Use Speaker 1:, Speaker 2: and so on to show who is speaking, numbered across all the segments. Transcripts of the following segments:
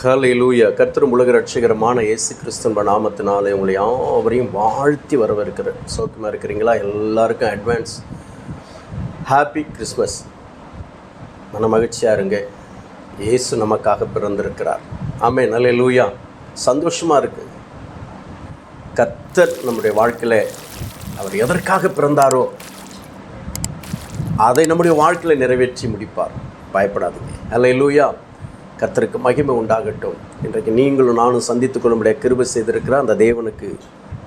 Speaker 1: ஹalleluya. கர்த்தரும் உலக ரட்சகரமான இயேசு கிறிஸ்துவ நாமத்தினாலே உங்களை யாவரையும் வாழ்த்தி வரவேற்கிறேன். சோக்கமாக இருக்கிறீங்களா? எல்லாருக்கும் அட்வான்ஸ் ஹாப்பி கிறிஸ்மஸ் மன மகிழ்ச்சியாக இருங்க. இயேசு நமக்காக பிறந்திருக்கிறார். ஆமே நல்ல லூயா சந்தோஷமாக இருக்குது கர்த்தர் நம்முடைய வாழ்க்கையில் அவர் எதற்காக பிறந்தாரோ அதை நம்முடைய வாழ்க்கையில் நிறைவேற்றி முடிப்பார். பயப்படாதீங்க. அல்ல லூயா கர்த்தருக்கு மகிமை உண்டாகட்டும். இன்றைக்கு நீங்களும் நானும் சந்தித்து கொள்ளும்படிய கிருபை செய்திருக்கிற அந்த தேவனுக்கு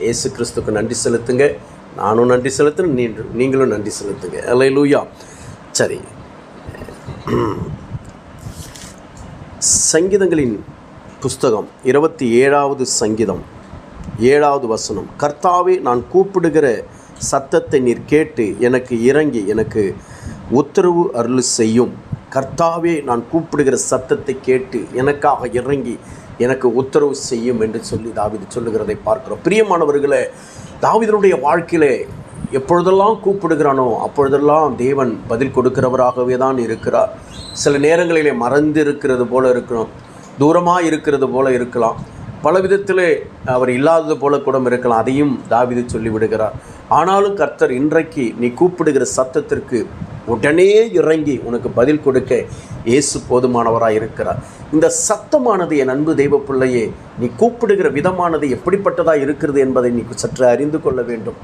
Speaker 1: இயேசு கிறிஸ்துக்கு நன்றி செலுத்துங்க. நானும் நன்றி செலுத்துறேன். நீங்களும் நீங்களும் நன்றி செலுத்துங்க. அலை லூயா சரி. சங்கீதங்களின் புஸ்தகம் இருபத்தி ஏழாவது சங்கீதம் ஏழாவது வசனம். கர்த்தாவே நான் கூப்பிடுகிற சத்தத்தை நீர் கேட்டு எனக்கு இறங்கி எனக்கு உத்தரவு அருள் செய்யும். கர்த்தாவே நான் கூப்பிடுகிற சத்தத்தை கேட்டு எனக்காக இறங்கி எனக்கு உத்தரவு செய்யும் என்று சொல்லி தாவிது சொல்லுகிறதை பார்க்கிறோம். பிரியமானவர்களே தாவிதனுடைய வாழ்க்கையிலே எப்பொழுதெல்லாம் கூப்பிடுகிறானோ அப்பொழுதெல்லாம் தேவன் பதில் கொடுக்கிறவராகவே தான் இருக்கிறார். சில நேரங்களிலே மறந்து இருக்கிறது போல இருக்கணும் தூரமாக இருக்கிறது போல இருக்கலாம். பல விதத்தில் அவர் இல்லாதது போல கூட இருக்கலாம் அதையும் தாவிது சொல்லிவிடுகிறார். ஆனாலும் கர்த்தர் இன்றைக்கு நீ கூப்பிடுகிற சத்தத்திற்கு உடனே இறங்கி உனக்கு பதில் கொடுக்க இயேசு போதுமானவராக இருக்கிறார். இந்த சத்தமானது என் அன்பு தெய்வ பிள்ளையே நீ கூப்பிடுகிற விதமானது எப்படிப்பட்டதாக இருக்கிறது என்பதை நீ சற்று அறிந்து கொள்ள வேண்டும்.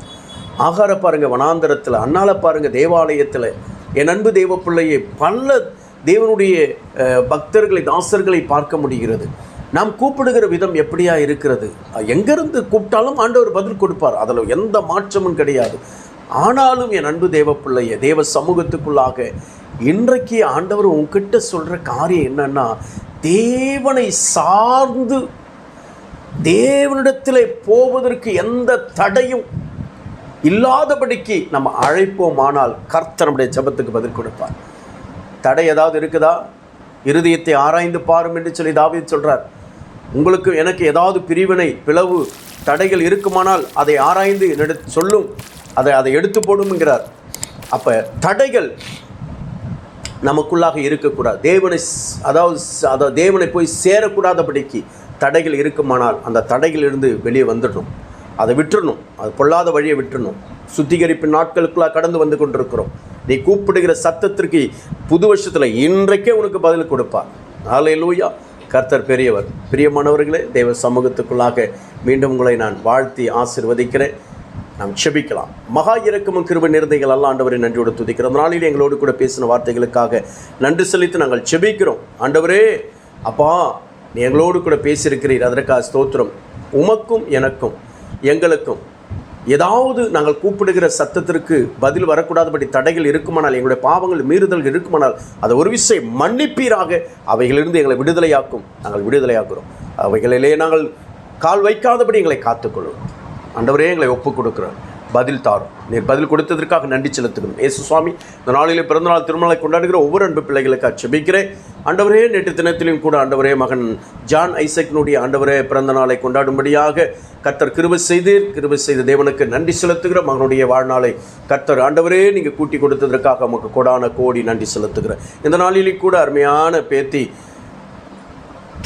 Speaker 1: ஆகார பாருங்க வனாந்தரத்தில் அண்ணால பாருங்க தேவாலயத்தில் என் அன்பு தெய்வ பிள்ளையே பல தேவனுடைய பக்தர்களை தாசர்களை பார்க்க முடிகிறது. நாம் கூப்பிடுகிற விதம் எப்படியா இருக்கிறது? எங்கேருந்து கூப்பிட்டாலும் ஆண்டவர் பதில் கொடுப்பார். அதில் எந்த மாற்றமும் கிடையாது. ஆனாலும் என் அன்பு தேவ பிள்ளைய தேவ சமூகத்துக்குள்ளாக இன்றைக்கு ஆண்டவர் உங்ககிட்ட சொல்கிற காரியம் என்னன்னா தேவனை சார்ந்து தேவனிடத்தில் போவதற்கு எந்த தடையும் இல்லாதபடிக்கு நம்ம அழைப்போமானால் கர்த்தர் நம்முடைய ஜெபத்துக்கு பதில் கொடுப்பார். தடை ஏதாவது இருக்குதா? இருதயத்தை ஆராய்ந்து பாரும் என்று சொல்லி தாவீது சொல்கிறார் உங்களுக்கு எனக்கு ஏதாவது பிரிவினை பிளவு தடைகள் இருக்குமானால் அதை ஆராய்ந்து என்னிடத்து சொல்லும். அதை அதை எடுத்து போடும்ங்கிறார். அப்போ தடைகள் நமக்குள்ளாக இருக்கக்கூடாது. தேவனை அதாவது ஸ்- அதாவது தேவனை போய் சேரக்கூடாதபடிக்கு தடைகள் இருக்குமானால் அந்த தடைகளிலிருந்து வெளியே வந்துடணும். அதை விட்டுறணும். அது பொல்லாத வழியை விட்டுறணும். சுத்திகரிப்பு நாட்களுக்குள்ளாக கடந்து வந்து கொண்டிருக்கிறோம். நீ கூப்பிடுகிற சத்தத்திற்கு புது வருஷத்தில் இன்றைக்கே உனக்கு பதில் கொடுப்பார் ஹalleluya. கர்த்தர் பெரியவர். பிரியமானவர்களே தேவ சமூகத்துக்குள்ளாக மீண்டும் உங்களை நான் வாழ்த்தி ஆசிர்வதிக்கிறேன். நாம் செபிக்கலாம். மகா இறக்கமும் கிருபை நிறந்தைகள் அல்ல ஆண்டவரை நன்றியோடு துதிக்கிறோம். அந்த நாளில் எங்களோடு கூட பேசின வார்த்தைகளுக்காக நன்றி செலுத்தி நாங்கள் செபிக்கிறோம். ஆண்டவரே அப்பா நீ எங்களோடு கூட பேசியிருக்கிறீர். அதற்காக ஸ்தோத்திரம். உமக்கும் எனக்கும் எங்களுக்கும் ஏதாவது நாங்கள் கூப்பிடுகிற சத்தத்திற்கு பதில் வரக்கூடாதபடி தடைகள் இருக்குமானால் எங்களுடைய பாவங்கள் மீறுதல்கள் இருக்குமானால் அதை ஒரு விஷயம் மன்னிப்பீராக. அவைகளிலிருந்து எங்களை விடுதலையாக்கும். நாங்கள் விடுதலையாக்குறோம் அவைகளிலே நாங்கள் கால் வைக்காதபடி எங்களை காத்துக்கொள்ளும். ஆண்டவரே எங்களை ஒப்புக் கொடுக்குறோம் பதில் தாரும். நீர் பதில் கொடுத்ததற்காக நன்றி செலுத்துகிறோம். ஏசு சுவாமி இந்த நாளிலே பிறந்தநாள் திருமலை கொண்டாடுகிற ஒவ்வொரு அன்பு பிள்ளைகளுக்காக செபிக்கிறேன். ஆண்டவரே நேற்று தினத்திலும் கூட ஆண்டவரே மகன் ஜான் ஐசக்கினுடைய ஆண்டவரே பிறந்த நாளை கொண்டாடும்படியாக கர்த்தர் கிருபை செய்து கிருபை செய்த தேவனுக்கு நன்றி செலுத்துகிற மகனுடைய வாழ்நாளை கர்த்தர் ஆண்டவரே நீங்கள் கூட்டி கொடுத்ததற்காக நமக்கு கொடான கோடி நன்றி செலுத்துகிறேன். இந்த நாளிலே கூட அருமையான பேத்தி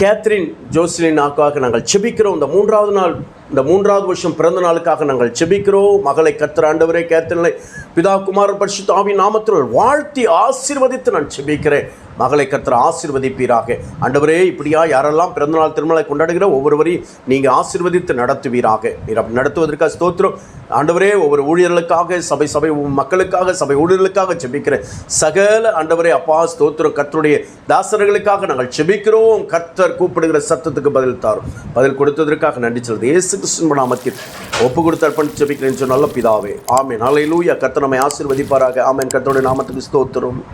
Speaker 1: கேத்ரின் ஜோஸ்லினாக்காக நாங்கள் செபிக்கிறோம். இந்த மூன்றாவது நாள் இந்த மூன்றாவது வருஷம் பிறந்த நாளுக்காக நாங்கள் செபிக்கிறோம். மகளை கத்திர ஆண்டவரே கேத்ரினை பிதா குமாரன் பரிசுத்த ஆவி நாமத்தில் வாழ்த்தி ஆசீர்வதித்து நான் செபிக்கிறேன். மகளை கத்திர ஆசீர்வதிப்பீராக. ஆண்டவரே இப்படியா யாரெல்லாம் பிறந்தநாள் திருமலை கொண்டாடுகிற ஒவ்வொருவரையும் நீங்கள் ஆசீர்வதித்து நடத்துவீராக. நீர் அப்படி நடத்துவதற்காக ஸ்தோத்திரம். ஆண்டவரே ஒவ்வொரு ஊழியர்களுக்காக சபை சபை மக்களுக்காக சபை ஊழியர்களுக்காக செபிக்கிறேன். சகல ஆண்டவரே அப்பா ஸ்தோத்திரம். கத்தருடைய தாசர்களுக்காக நாங்கள் செபிக்கிறோம். கர்த்தர் கூப்பிடுகிற சத்தத்துக்கு பதில் தாரும். பதில் கொடுத்ததற்காக நன்றி சொல்றது இயேசு கிறிஸ்துவ நாமத்தில் ஒப்பு கொடுத்து அர்ப்பணித்து செபிக்கிறேன் சொன்ன நல்ல பிதாவே. ஆமென். ஹalleluya. கர்த்தர் நம்மை ஆசீர்வதிப்பாராக. ஆமென். கர்த்தருடைய நாமத்துக்கு ஸ்தோத்திரம்.